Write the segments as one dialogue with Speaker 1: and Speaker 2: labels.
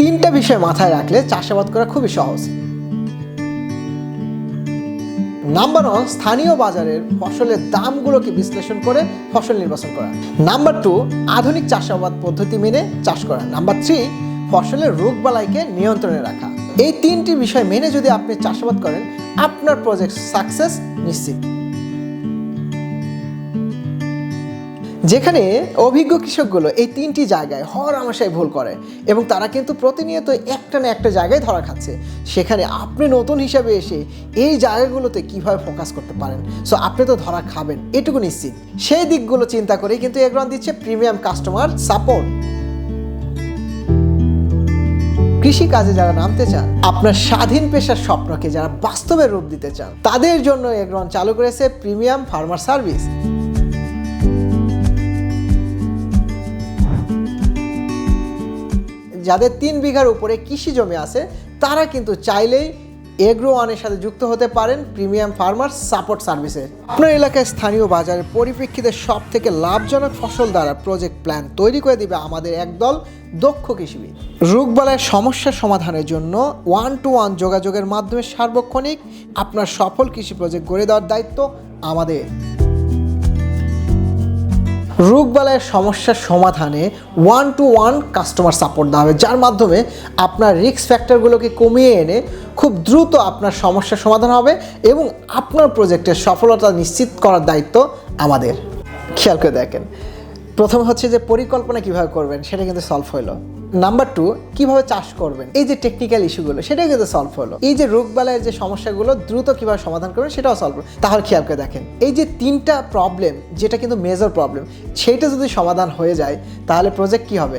Speaker 1: তিনটা বিষয় মাথায় রাখলে চাষাবাদ করা খুবই সহজ। নাম্বার ওয়ান, স্থানীয় বাজারের ফসলের দামগুলোকে বিশ্লেষণ করে ফসল নির্বাচন করা। নাম্বার টু, আধুনিক চাষাবাদ পদ্ধতি মেনে চাষ করা। নাম্বার থ্রি, ফসলের রোগবালাইকে নিয়ন্ত্রণে রাখা। এই তিনটি বিষয় মেনে যদি আপনি চাষাবাদ করেন, আপনার প্রজেক্ট সাকসেস নিশ্চিত। যেখানে অভিজ্ঞ কৃষকগুলো এই তিনটি জায়গায় হর আমাশায় ভুল করে এবং তারা কিন্তু প্রতিনিয়ত একটা না একটা জায়গায় ধরা খাচ্ছে। সেখানে আপনি নতুন হিসাবে এসে এই জায়গাগুলোতে কীভাবে ফোকাস করতে পারেন? সো আপনি তো ধরা খাবেন, এটুকু নিশ্চিত। সেই দিকগুলো চিন্তা করেই কিন্তু এগ্রন দিচ্ছে প্রিমিয়াম কাস্টমার সাপোর্ট কৃষি কাজে যারা নামতে চান, আপনার স্বাধীন পেশার স্বপ্নকে যারা বাস্তবে রূপ দিতে চান, তাদের জন্য এগ্রন চালু করেছে প্রিমিয়াম ফার্মার সার্ভিস যাদের তিন বিঘার উপরে কৃষি জমি আছে, তারা কিন্তু চাইলেই এগ্রো ওয়ানের সাথে যুক্ত হতে পারেন প্রিমিয়াম ফার্মার সাপোর্ট সার্ভিসে। আপনার এলাকায় স্থানীয় বাজারের পরিপ্রেক্ষিতে সব থেকে লাভজনক ফসল দ্বারা প্রজেক্ট প্ল্যান তৈরি করে দিবে আমাদের একদল দক্ষ কৃষিবিদ। রোগবালায় সমস্যা সমাধানের জন্য ওয়ান টু ওয়ান যোগাযোগের মাধ্যমে সার্বক্ষণিক আপনার সফল কৃষি প্রজেক্ট গড়ে দেওয়ার দায়িত্ব আমাদের। রোগবালাইয়ের সমস্যার সমাধানে one to one customer support দেওয়া হবে, যার মাধ্যমে আপনার রিস্ক ফ্যাক্টরগুলোকে কমিয়ে এনে খুব দ্রুত আপনার সমস্যার সমাধান হবে এবং আপনার প্রজেক্টের সফলতা নিশ্চিত করার দায়িত্ব আমাদের। খেয়াল করে দেখেন। প্রথম হচ্ছে যে পরিকল্পনা কীভাবে করবেন, সেটা কিন্তু সলভ হলো। নাম্বার টু কীভাবে চাষ করবেন? এই যে টেকনিক্যাল ইস্যুগুলো সেটাও কিন্তু সলভ হলো। এই যে রোগবালাইয়ের যে সমস্যাগুলো, দ্রুত কীভাবে সমাধান করবেন, সেটাও সলভ হলো। তাহলে খেয়াল করে দেখেন, এই যে তিনটা প্রবলেম যেটা কিন্তু মেজর প্রবলেম সেইটা যদি সমাধান হয়ে যায়, তাহলে প্রজেক্ট কি হবে?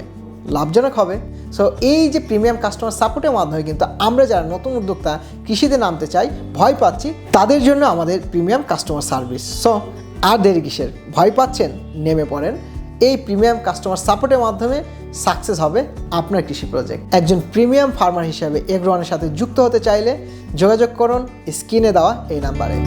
Speaker 1: লাভজনক হবে। সো এই যে প্রিমিয়াম কাস্টমার সাপোর্টের মাধ্যমে কিন্তু আমরা যারা নতুন উদ্যোক্তা, কৃষিতে নামতে চাই, ভয় পাচ্ছি, তাদের জন্য আমাদের প্রিমিয়াম কাস্টমার সার্ভিস সো আর দেরি কিসের? ভয় পাচ্ছেন, নেমে পড়েন। এই প্রিমিয়াম কাস্টমার সাপোর্টের মাধ্যমে সাকসেস হবে আপনার কৃষি প্রজেক্ট একজন প্রিমিয়াম ফার্মার হিসাবে এগ্রোয়ানের সাথে যুক্ত হতে চাইলে যোগাযোগ করুন স্ক্রিনে দেওয়া এই নাম্বারে।